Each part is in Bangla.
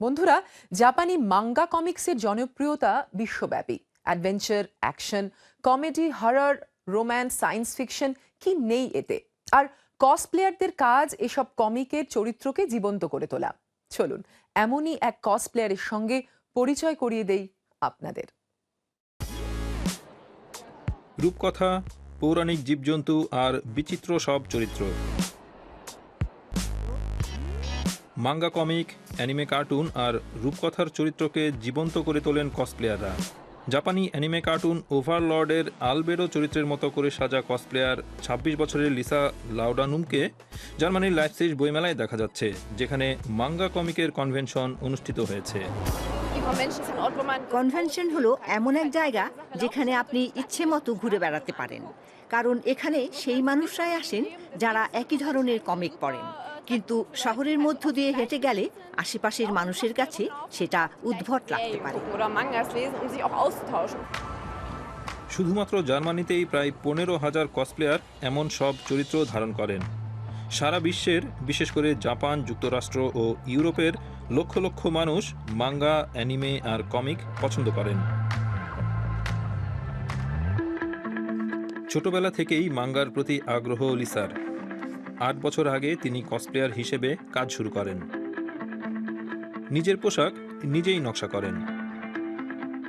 বন্ধুরা, জাপানি মাঙ্গা কমিক্সের জনপ্রিয়তা বিশ্বব্যাপী। Adventure action comedy horror romance science fiction কি নেই এতে? আর কসপ্লেয়ারদের কাজ এসব কমিকের চরিত্রকে জীবন্ত করে তোলা। চলুন, এমনই এক কসপ্লেয়ারের সঙ্গে পরিচয় করিয়ে দেই আপনাদের। রূপকথা, পৌরাণিক জীবজন্তু আর বিচিত্র সব চরিত্র। মাঙ্গা কমিক, অ্যানিমে কার্টুন আর রূপকথার চরিত্রকে জীবন্ত করে তোলেন কসপ্লেয়াররা। জাপানি অ্যানিমে কার্টুন ওভারলর্ডের আলবেরো চরিত্রের মতো করে সাজা কসপ্লেয়ার ছাব্বিশ বছরের লিসা লাউডানুমকে জার্মানির লাইফসিজ বইমেলায় দেখা যাচ্ছে, যেখানে মাঙ্গা কমিকের কনভেনশন অনুষ্ঠিত হয়েছে। কনভেনশন হলো এমন এক জায়গা যেখানে আপনি ইচ্ছে মতো ঘুরে বেড়াতে পারেন। কারণ এখানে সেই মানুষরাই আসেন যারা একই ধরনের কমিক পড়েন। কিন্তু শহরের মধ্য দিয়ে হেঁটে গেলে আশেপাশের মানুষের কাছে সেটা উদ্ভট লাগতে পারে. শুধুমাত্র জার্মানিতেই প্রায় পনেরো হাজার কসপ্লেয়ার এমন সব চরিত্র ধারণ করেন। সারা বিশ্বের, বিশেষ করে জাপান, যুক্তরাষ্ট্র ও ইউরোপের লক্ষ লক্ষ মানুষ মাঙ্গা, অ্যানিমে আর কমিক পছন্দ করেন। ছোটবেলা থেকেই মাঙ্গার প্রতি আগ্রহ লিসার। আট বছর আগে তিনি কসপ্লেয়ার হিসেবে কাজ শুরু করেন। নিজের পোশাক নিজেই নকশা করেন।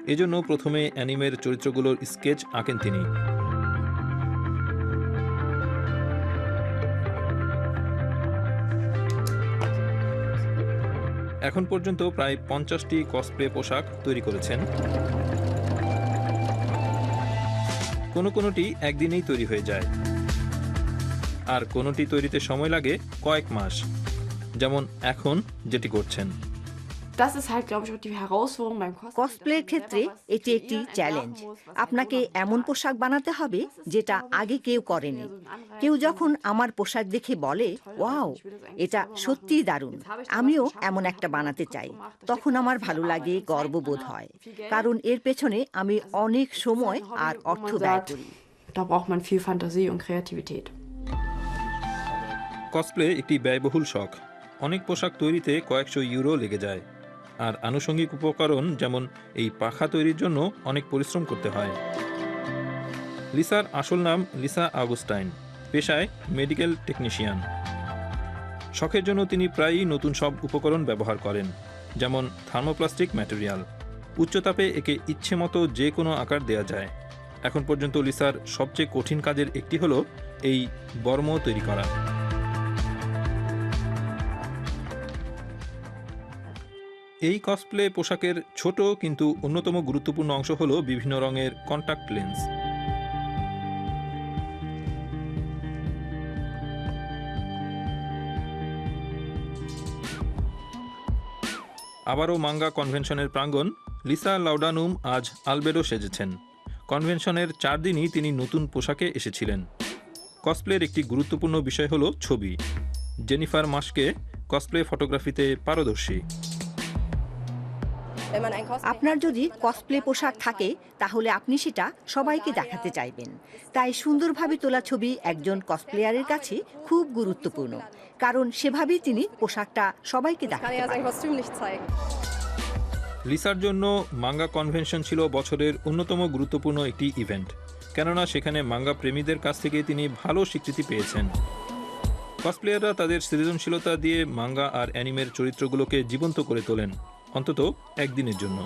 এজন্য প্রথমে অ্যানিমের চরিত্রগুলোর স্কেচ আঁকেন তিনি। এখন পর্যন্ত প্রায় পঞ্চাশটি কসপ্লে পোশাক তৈরি করেছেন। কোনো কোনোটি একদিনেই তৈরি হয়ে যায়। আর কোনোটি তৈরিতে সময় লাগে কয়েক মাস। যেমন এখন যেটি করছেন। কসপ্লের ক্ষেত্রে এটি একটি চ্যালেঞ্জ আপনাকে এমন পোশাক বানাতে হবে যেটা আগে কেউ করেনি। কেউ যখন আমার পোশাক দেখে বলে ওয়াও এটা সত্যিই দারুণ। আমিও এমন একটা বানাতে চাই। তখন আমার ভালো লাগে গর্ববোধ হয়। কারণ এর পেছনে আমি অনেক সময় আর অর্থ ব্যয় করি। Da braucht man viel Fantasie und Kreativität. Cosplay একটি ব্যয়বহুল শখ। অনেক পোশাক তৈরিতে কয়েকশো ইউরো লেগে যায়। আর আনুষঙ্গিক উপকরণ যেমন এই পাখা তৈরির জন্য অনেক পরিশ্রম করতে হয়। লিসার আসল নাম লিসা আগুস্টাইন, পেশায় মেডিকেল টেকনিশিয়ান। শখের জন্য তিনি প্রায়ই নতুন সব উপকরণ ব্যবহার করেন, যেমন থার্মোপ্লাস্টিক ম্যাটেরিয়াল। উচ্চতাপে একে ইচ্ছে মতো যে কোনো আকার দেয়া যায়। এখন পর্যন্ত লিসার সবচেয়ে কঠিন কাজের একটি হলো এই বর্ম তৈরি করা। এই কসপ্লে পোশাকের ছোট কিন্তু অন্যতম গুরুত্বপূর্ণ অংশ হলো বিভিন্ন রঙের কন্টাক্ট লেন্স আবারও মাঙ্গা কনভেনশনের প্রাঙ্গণ লিসা লাউডানুম আজ আলবেডো সেজেছেন। কনভেনশনের চার দিনই তিনি নতুন পোশাকে এসেছিলেন। কসপ্লের একটি গুরুত্বপূর্ণ বিষয় হলো ছবি। জেনিফার মাসকে কসপ্লে ফটোগ্রাফিতে পারদর্শী। আপনার যদি কসপ্লে পোশাক থাকে তাহলে আপনি সেটা সবাইকে দেখাতে চাইবেন। তাই সুন্দরভাবে তোলা ছবি একজন কসপ্লেয়ারের কাছে খুব গুরুত্বপূর্ণ। কারণ সেভাবেই তিনি পোশাকটা সবাইকে দেখাতে পারেন. লিসার জন্য মাঙ্গা কনভেনশন ছিল বছরের অন্যতম গুরুত্বপূর্ণ একটি ইভেন্ট কেননা সেখানে মাঙ্গা প্রেমীদের কাছ থেকে তিনি ভালো স্বীকৃতি পেয়েছেন। কসপ্লেয়াররা তাদের সৃজনশীলতা দিয়ে মাঙ্গা আর অ্যানিমের চরিত্রগুলোকে জীবন্ত করে তোলেন। অন্তত একদিনের জন্য।